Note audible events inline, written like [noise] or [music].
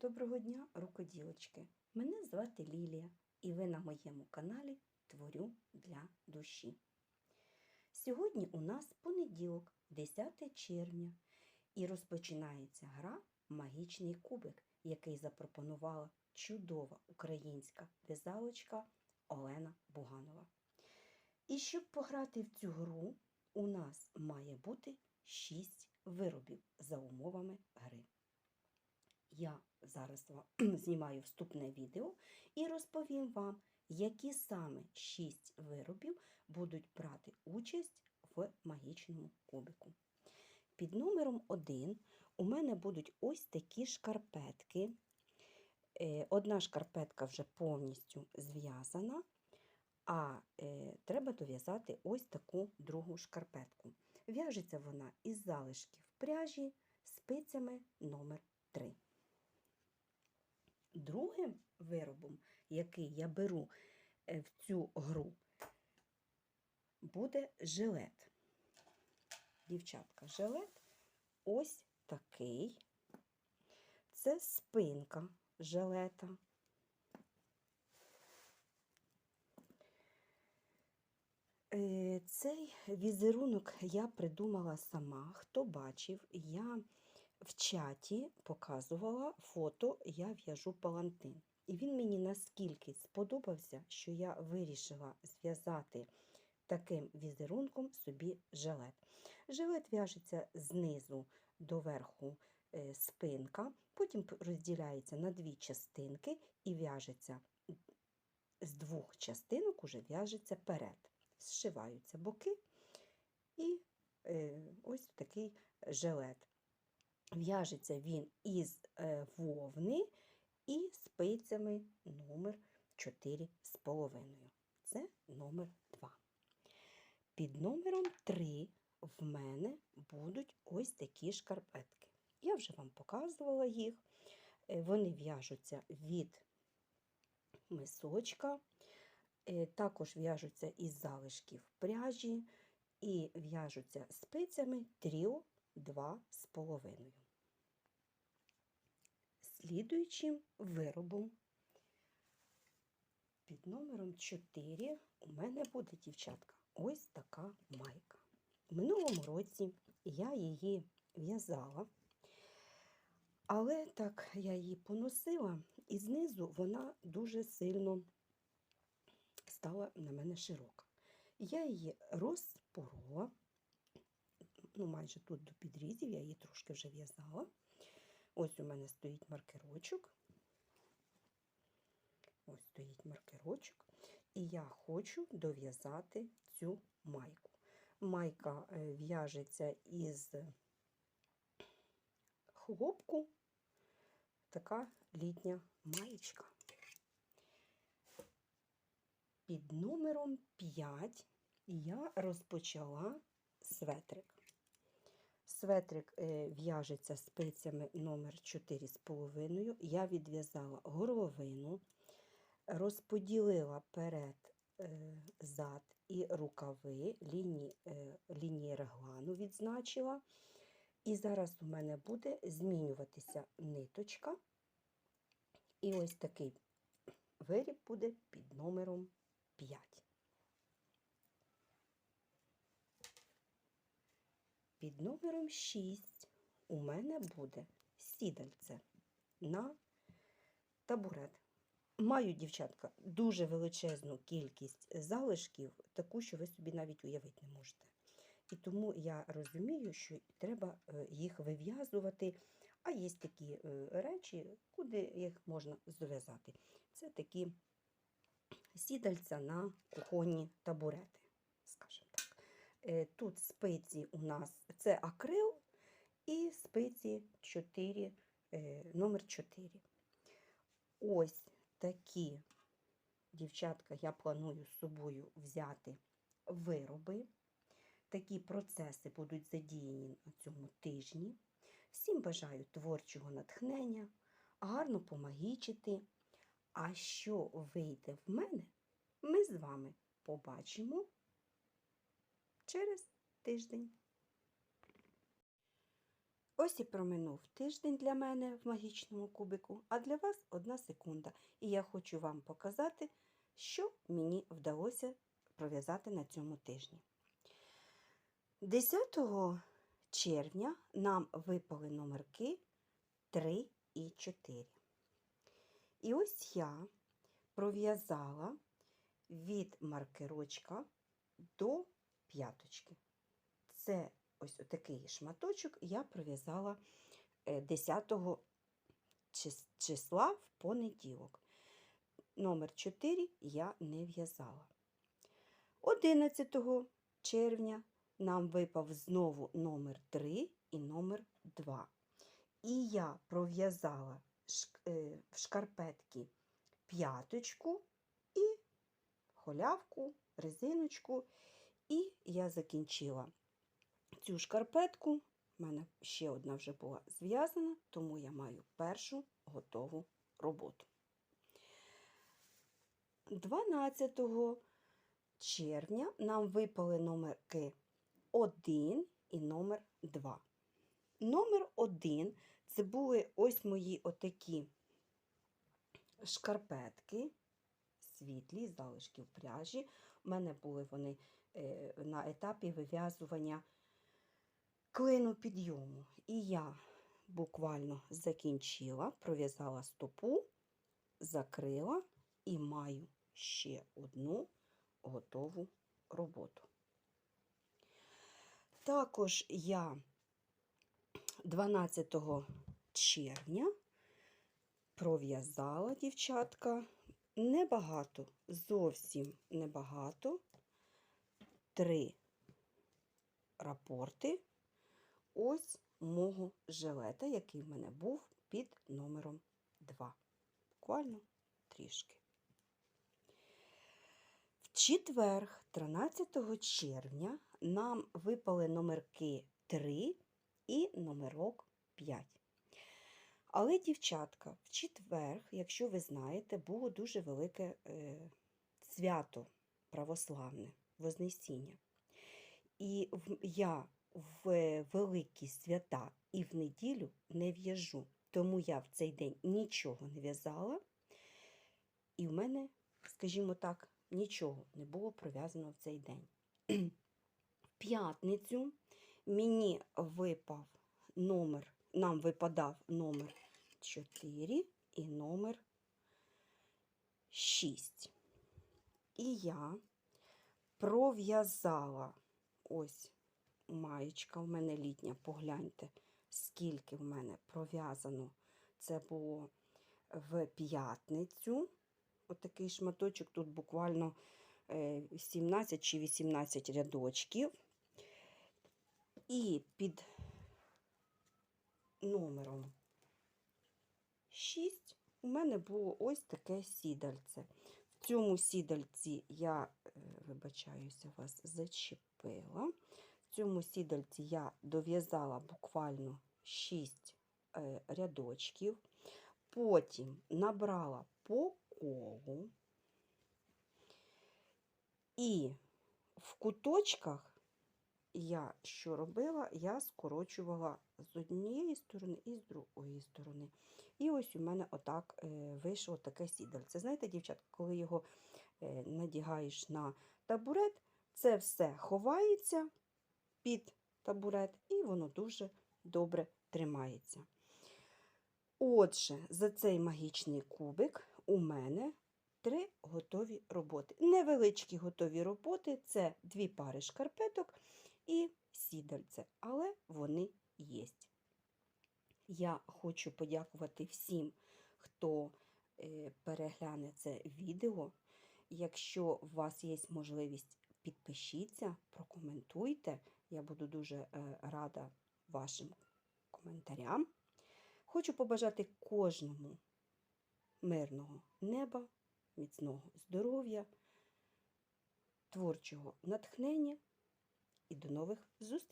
Доброго дня, рукоділочки! Мене звати Лілія, і ви на моєму каналі Творю для душі. Сьогодні у нас понеділок, 10 червня, і розпочинається гра Магічний кубик, який запропонувала чудова українська в'язалочка Олена Буганова. І щоб пограти в цю гру, у нас має бути 6 виробів за умовами гри. Я зараз [clears throat] знімаю вступне відео і розповім вам, які саме 6 виробів будуть брати участь в магічному кубику. Під номером 1 у мене будуть ось такі шкарпетки. Е, Одна шкарпетка вже повністю зв'язана, а е, треба дов'язати ось таку другу шкарпетку. В'яжеться вона із залишків пряжі спицями номер 3. Другим виробом, який я беру е, в цю гру, буде жилет. Дівчатка, жилет ось такий. Це спинка жилета. Е, Цей візерунок я придумала сама. Хто бачив, я в чаті показувала фото, я в'яжу палантин. І він мені наскільки сподобався, що я вирішила зв'язати таким візерунком собі жилет. Жилет в'яжеться знизу до верху е, спинка, потім розділяється на дві частинки і в'яжеться з двох частинок уже в'яжеться перед. Зшиваються боки і е, ось такий жилет. В'яжеться він із е, вовни і спицями номер 4,5. Це номер 2. Під номером 3 в мене будуть ось такі шкарпетки. Я вже вам показувала їх. Е, Вони в'яжуться від мисочка, е, також в'яжуться із залишків пряжі і в'яжуться спицями тріо 2,5. Слідуючим виробом під номером 4 у мене буде, дівчатка, ось така майка. В минулому році я її в'язала, але так я її поносила, і знизу вона дуже сильно стала на мене широка. Я її розпорола, ну, майже тут до підрізів, я її трошки вже в'язала. Ось у мене стоїть маркерочок. Ось стоїть маркерочок. І я хочу дов'язати цю майку. Майка е, в'яжеться із хлопку, така літня маєчка. Під номером 5 я розпочала светрик. Светрик е, в'яжеться спицями номер 4,5. Я відв'язала горловину, розподілила перед е, зад і рукави, лінії, е, лінії реглану відзначила. І зараз у мене буде змінюватися ниточка. І ось такий виріб буде під номером 5. Під номером 6 у мене буде сідальце на табурет. Маю, дівчатка, дуже величезну кількість залишків, таку, що ви собі навіть уявити не можете. І тому я розумію, що треба е, їх вив'язувати. А є такі е, речі, куди їх можна зав'язати. Це такі сідальця на кухонні табурети, Тут спиці у нас це акрил і спиці 4, е, номер 4. Ось такі, дівчатка, я планую з собою взяти вироби. Такі процеси будуть задіяні на цьому тижні. Всім бажаю творчого натхнення, гарно помагічити. А що вийде в мене, ми з вами побачимо через тиждень. Ось і проминув тиждень для мене в магічному кубику, а для вас одна секунда. І я хочу вам показати, що мені вдалося пров'язати на цьому тижні. 10 червня нам випали номерки 3 і 4. І ось я пров'язала від маркерочка до п'яточки. Це ось такий шматочок я пров'язала е, 10 чис- числа в понеділок. Номер 4 я не в'язала. 11 червня нам випав знову номер 3 і номер 2. І я пров'язала е, в шкарпетки п'яточку і холявку, резиночку. І я закінчила цю шкарпетку. У мене ще одна вже була зв'язана, тому я маю першу готову роботу. 12 червня нам випали номерки 1 і номер 2. Номер 1 це були ось мої отакі шкарпетки, світлі, залишки в пряжі. У мене були вони е, на етапі вив'язування клину підйому. І я буквально закінчила, пров'язала стопу, закрила і маю ще одну готову роботу. Також я 12 червня пров'язала дівчатка небагато, зовсім небагато, три рапорти ось мого жилета, який в мене був під номером 2. Буквально трішки. В четвер, 13 червня, нам випали номерки 3 і номерок 5. Але, дівчатка, в четвер, якщо ви знаєте, було дуже велике е, свято православне, Вознесіння. І я в великі свята і в неділю не в'яжу. Тому я в цей день нічого не в'язала. І в мене, скажімо так, нічого не було пров'язано в цей день. В п'ятницю мені випав номер, нам випадав номер 4 і номер 6. І я пров'язала ось маєчка в мене літня, погляньте, скільки в мене пров'язано. Це було в п'ятницю. Отакий шматочок, тут буквально е, 17 чи 18 рядочків. І під номером 6 у мене було ось таке сідальце. В цьому сідальці я, е, вибачаюся, вас зачепила. В цьому сідальці я дов'язала буквально 6 е, рядочків, потім набрала по колу і в куточках я що робила? Я скорочувала з однієї сторони і з другої сторони. І ось у мене отак е, вийшло таке сідальце. Знаєте, дівчатка, коли його е, надягаєш на табурет, це все ховається під табурет, і воно дуже добре тримається. Отже, за цей магічний кубик у мене три готові роботи. Невеличкі готові роботи це дві пари шкарпеток і сідальце, але вони є. Я хочу подякувати всім, хто е, перегляне це відео. Якщо у вас є можливість, підпишіться, прокоментуйте. Я буду дуже е, рада вашим коментарям. Хочу побажати кожному мирного неба, міцного здоров'я, творчого натхнення і до нових зустрічей!